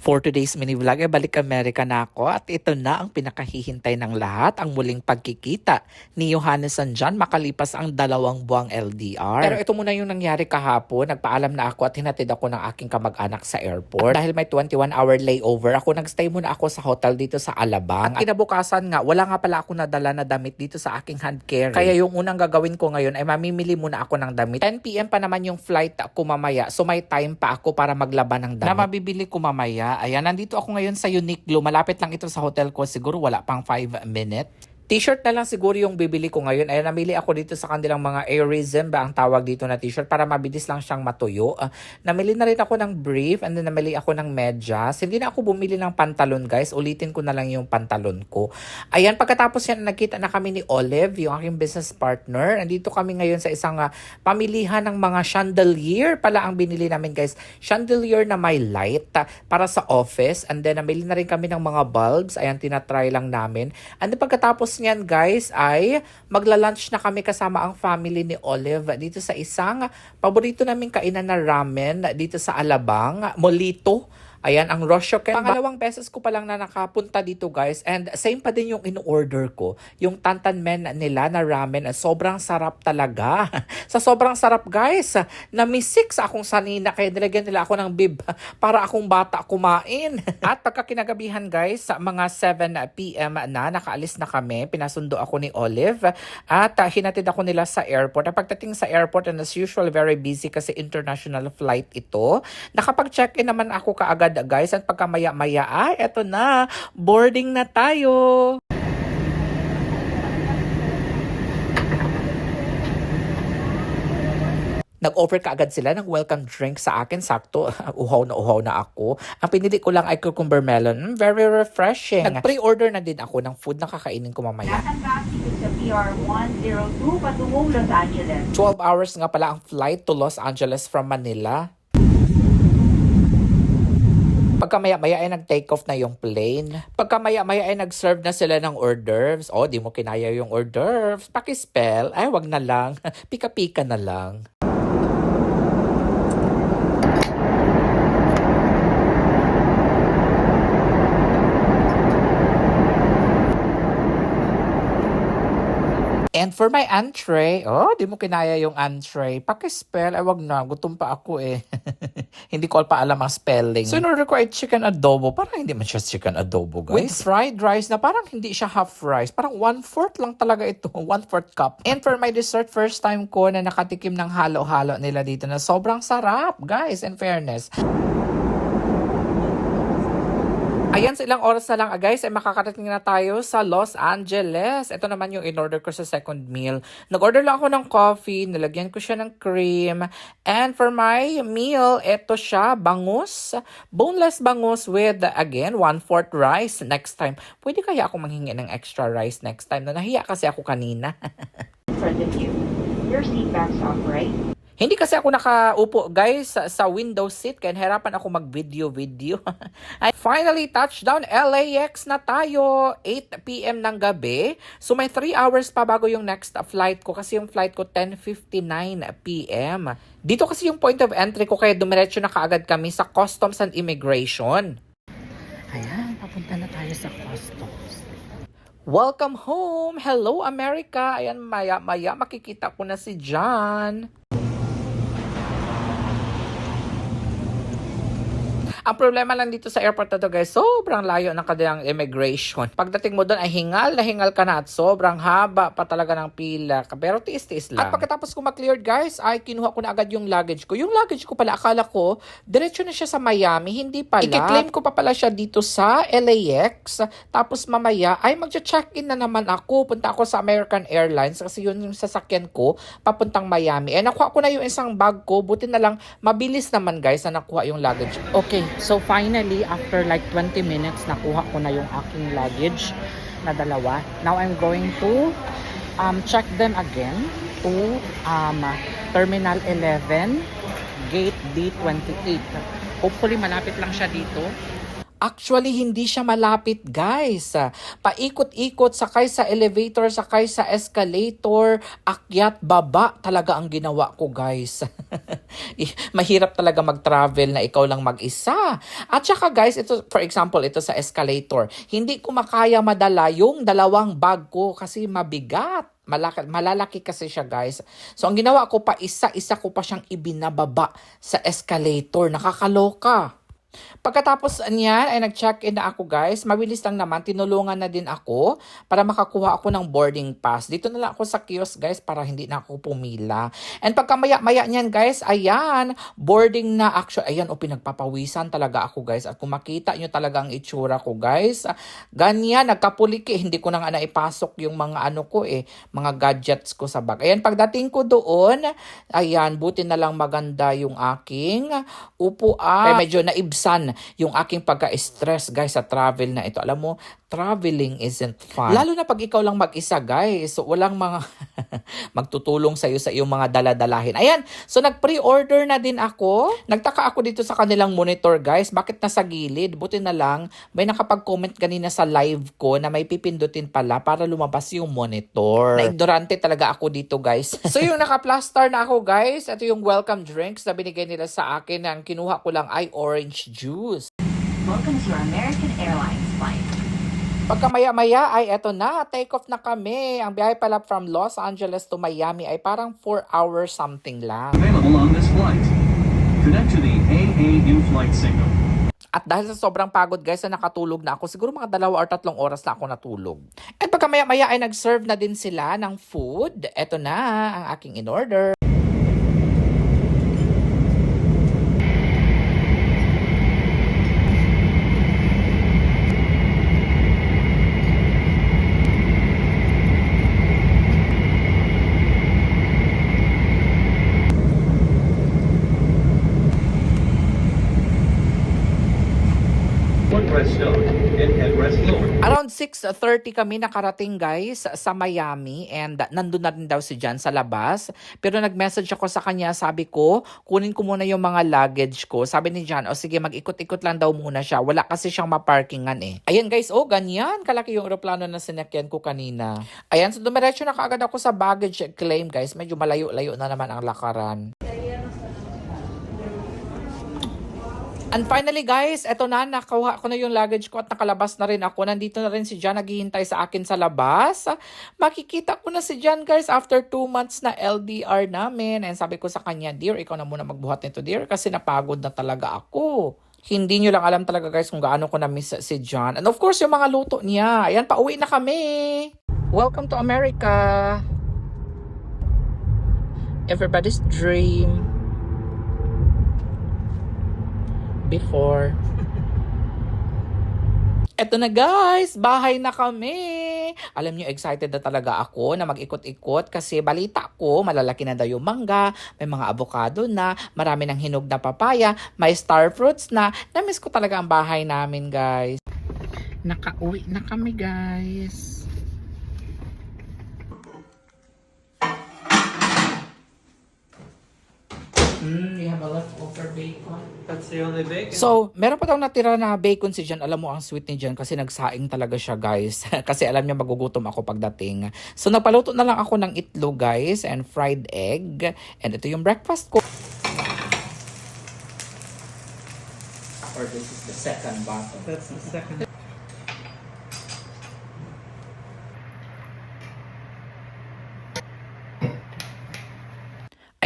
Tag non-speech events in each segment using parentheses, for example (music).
For today's mini vlog ay balik Amerika na ako at ito na ang pinakahihintay ng lahat, ang muling pagkikita ni Johannes San John makalipas ang dalawang buwang LDR. Pero ito muna yung nangyari kahapon, nagpaalam na ako at hinatid ako ng aking kamag-anak sa airport. Dahil may 21 hour layover, ako nagstay muna ako sa hotel dito sa Alabang. At kinabukasan nga, wala nga pala ako nadala na damit dito sa aking hand carry. Kaya yung unang gagawin ko ngayon ay mamimili muna ako ng damit. 10pm pa naman yung flight ko mamaya, so may time pa ako para maglaban ng damit. Na mabibili ko mamaya. Ayan, nandito ako ngayon sa Uniqlo. Malapit lang ito sa hotel ko. Siguro wala pang 5 minutes. T-shirt na lang siguro yung bibili ko ngayon. Ayan, namili ako dito sa kanilang mga airism ba ang tawag dito na t-shirt para mabilis lang siyang matuyo. Ah, namili na rin ako ng brief and then namili ako ng medyas. Hindi na ako bumili ng pantalon guys. Ulitin ko na lang yung pantalon ko. Ayan, pagkatapos yan, nagkita na kami ni Olive, yung aking business partner. Nandito kami ngayon sa isang ah, pamilihan ng mga chandelier pala ang binili namin guys. Chandelier na may light ah, para sa office. And then namili na rin kami ng mga bulbs. Ayan, tinatry lang namin. And then pagkatapos niyan guys ay magla-lunch na kami kasama ang family ni Olive dito sa isang paborito naming kainan na ramen dito sa Alabang, Molito. Ayan, ang Roshoken. Pangalawang beses ko pa lang na nakapunta dito guys. And same pa din yung in-order ko. Yung tantan men nila na ramen. Sobrang sarap talaga. (laughs) sa sobrang sarap guys. Na-miss six akong sanina. Kaya nilagyan nila ako ng bib para akong bata kumain. (laughs) At pagkakinagabihan guys, sa mga 7pm na nakaalis na kami. Pinasundo ako ni Olive. At uh, hinatid ako nila sa airport. At pagdating sa airport, and as usual, very busy kasi international flight ito. Nakapag-check-in naman ako kaagad guys at pagkamaya-maya ay eto na boarding na tayo Nag-offer ka agad sila ng welcome drink sa akin. Sakto, (laughs) uhaw na uhaw na ako. Ang pinili ko lang ay cucumber melon. Mm, very refreshing. Nag-pre-order na din ako ng food na kakainin ko mamaya. Sa PR 102 patungong Los Angeles. 12 hours nga pala ang flight to Los Angeles from Manila. Pagkamaya-maya ay nag-take off na yung plane. Pagkamaya-maya ay nag-serve na sila ng hors d'oeuvres. Oh, di mo kinaya yung hors d'oeuvres. Pakispell. Ay, wag na lang. (laughs) Pika-pika na lang. And for my entree, oh, di mo kinaya yung entree. Pakispell, ay wag na, gutom pa ako eh. (laughs) hindi ko pa alam ang spelling. So, in-order ko ay chicken adobo. Parang hindi man siya chicken adobo, guys. With fried rice na parang hindi siya half rice. Parang one-fourth lang talaga ito. (laughs) One-fourth cup. And for my dessert, first time ko na nakatikim ng halo-halo nila dito na sobrang sarap, guys, in fairness. Ayan, sa ilang oras na lang, ah, guys, ay makakarating na tayo sa Los Angeles. Ito naman yung in-order ko sa second meal. Nag-order lang ako ng coffee, nilagyan ko siya ng cream. And for my meal, ito siya, bangus. Boneless bangus with, again, one-fourth rice next time. Pwede kaya ako manghingi ng extra rice next time? Na nahiya kasi ako kanina. In front of you. Your seat back's off, right? Hindi kasi ako nakaupo, guys, sa, sa window seat. Kaya hirapan ako mag-video-video. (laughs) Ay, finally, touchdown LAX na tayo. 8pm ng gabi. So, may 3 hours pa bago yung next flight ko. Kasi yung flight ko, 10.59pm. Dito kasi yung point of entry ko. Kaya dumiretso na kaagad kami sa Customs and Immigration. Ayan, papunta na tayo sa Customs. Welcome home! Hello, America! Ayan, maya-maya makikita ko na si John. Ang problema lang dito sa airport na to guys, sobrang layo ng kanilang immigration. Pagdating mo doon ay hingal na hingal ka na at sobrang haba pa talaga ng pila. Pero tiis-tiis lang. At pagkatapos ko ma-cleared guys, ay kinuha ko na agad yung luggage ko. Yung luggage ko pala, akala ko, diretso na siya sa Miami. Hindi pala. I-claim ko pa pala siya dito sa LAX. Tapos mamaya ay magcha-check-in na naman ako. Punta ako sa American Airlines kasi yun yung sasakyan ko papuntang Miami. Eh nakuha ko na yung isang bag ko. Buti na lang, mabilis naman guys na nakuha yung luggage. Okay, so finally, after like 20 minutes, nakuha ko na yung aking luggage na dalawa. Now I'm going to um, check them again to um, Terminal 11, Gate D28. Hopefully, malapit lang siya dito. Actually, hindi siya malapit, guys. Ah, Paikot-ikot, sakay sa elevator, sakay sa escalator, akyat, baba, talaga ang ginawa ko, guys. (laughs) Eh, Mahirap talaga mag-travel na ikaw lang mag-isa. At saka, guys, ito, for example, ito sa escalator, hindi ko makaya madala yung dalawang bag ko kasi mabigat. Malaki, malalaki kasi siya, guys. So, ang ginawa ko pa, isa-isa ko pa siyang ibinababa sa escalator. Nakakaloka. Pagkatapos niyan ay nag-check-in na ako guys. Mabilis lang naman, tinulungan na din ako para makakuha ako ng boarding pass. Dito na lang ako sa kiosk guys para hindi na ako pumila. And pagka maya-maya niyan guys, ayan, boarding na action. Ayan, o pinagpapawisan talaga ako guys. At kung makita nyo talaga ang itsura ko guys, ganyan, nagkapulik eh. Hindi ko na nga naipasok yung mga ano ko eh, mga gadgets ko sa bag. Ayan, pagdating ko doon, ayan, buti na lang maganda yung aking upuan. Kaya medyo naibsan yung aking pagka-stress guys sa travel na ito. Alam mo, traveling isn't fun. Lalo na pag ikaw lang mag-isa guys. So walang mga (laughs) magtutulong sa'yo sa iyong mga daladalahin. Ayan, so nag-pre-order na din ako. Nagtaka ako dito sa kanilang monitor guys. Bakit nasa gilid? Buti na lang, may nakapag-comment kanina sa live ko na may pipindutin pala para lumabas yung monitor. Na-ignorante talaga ako dito guys. (laughs) so yung naka-plaster na ako guys, ito yung welcome drinks na binigay nila sa akin. Ang kinuha ko lang ay orange juice. Welcome to your American Airlines flight. Pagka maya-maya ay eto na, take off na kami. Ang biyahe pala from Los Angeles to Miami ay parang 4 hours something lang. Available on this flight. Connect to the AA in-flight signal. At dahil sa sobrang pagod guys na nakatulog na ako, siguro mga dalawa or tatlong oras na ako natulog. At pagka maya-maya ay nag-serve na din sila ng food. Eto na ang aking in-order. Footrest start and headrest lower. Around 6.30 kami nakarating guys sa Miami and nandun na rin daw si Jan sa labas. Pero nag-message ako sa kanya, sabi ko, kunin ko muna yung mga luggage ko. Sabi ni Jan, o sige mag-ikot-ikot lang daw muna siya. Wala kasi siyang maparkingan eh. Ayan guys, oh ganyan. Kalaki yung aeroplano na sinakyan ko kanina. Ayan, so dumiretso na kaagad ako sa baggage claim guys. Medyo malayo-layo na naman ang lakaran. And finally guys, eto na, nakuha ko na yung luggage ko at nakalabas na rin ako. Nandito na rin si Jan naghihintay sa akin sa labas. Makikita ko na si Jan guys after 2 months na LDR namin. And sabi ko sa kanya, dear, ikaw na muna magbuhat nito dear kasi napagod na talaga ako. Hindi nyo lang alam talaga guys kung gaano ko na-miss si John. And of course, yung mga luto niya. Ayan, pauwi na kami. Welcome to America. Everybody's dream. Before. Eto na guys, bahay na kami. Alam niyo, excited na talaga ako na mag-ikot-ikot kasi balita ko, malalaki na daw yung mangga, may mga avocado na, marami ng hinog na papaya, may star fruits na. Namiss ko talaga ang bahay namin guys. Nakauwi na kami guys. Mm, you have a leftover bacon. That's the only bacon. So, meron pa daw natira na bacon si Jan. Alam mo, ang sweet ni Jan kasi nagsaing talaga siya, guys. (laughs) kasi alam niya magugutom ako pagdating. So, nagpaluto na lang ako ng itlog, guys, and fried egg. And ito yung breakfast ko. Or this is the second bottle. That's the second.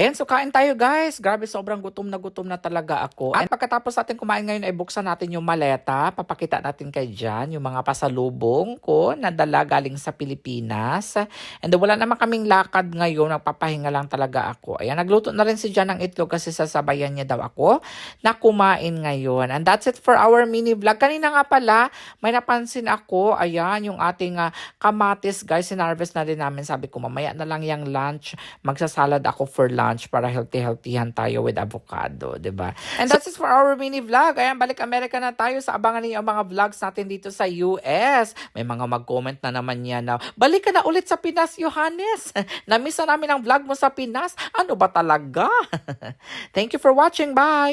Ayan, so kain tayo guys. Grabe, sobrang gutom na gutom na talaga ako. At pagkatapos natin kumain ngayon, ay buksan natin yung maleta. Papakita natin kay Jan yung mga pasalubong ko na dala galing sa Pilipinas. And wala naman kaming lakad ngayon. Nagpapahinga lang talaga ako. Ayan, nagluto na rin si Jan ng itlog kasi sasabayan niya daw ako na kumain ngayon. And that's it for our mini vlog. Kanina nga pala, may napansin ako. Ayan, yung ating ah, kamatis guys, sinarvest na din namin. Sabi ko, mamaya na lang yung lunch. Magsasalad ako for lunch para healthy-healthyhan tayo with avocado, 'di ba? And that's it for our mini vlog. Ayan, balik Amerika na tayo sa abangan niyo ang mga vlogs natin dito sa US. May mga mag-comment na naman yan na, balik ka na ulit sa Pinas, Johannes. (laughs) Namiss na namin ang vlog mo sa Pinas. Ano ba talaga? (laughs) Thank you for watching. Bye!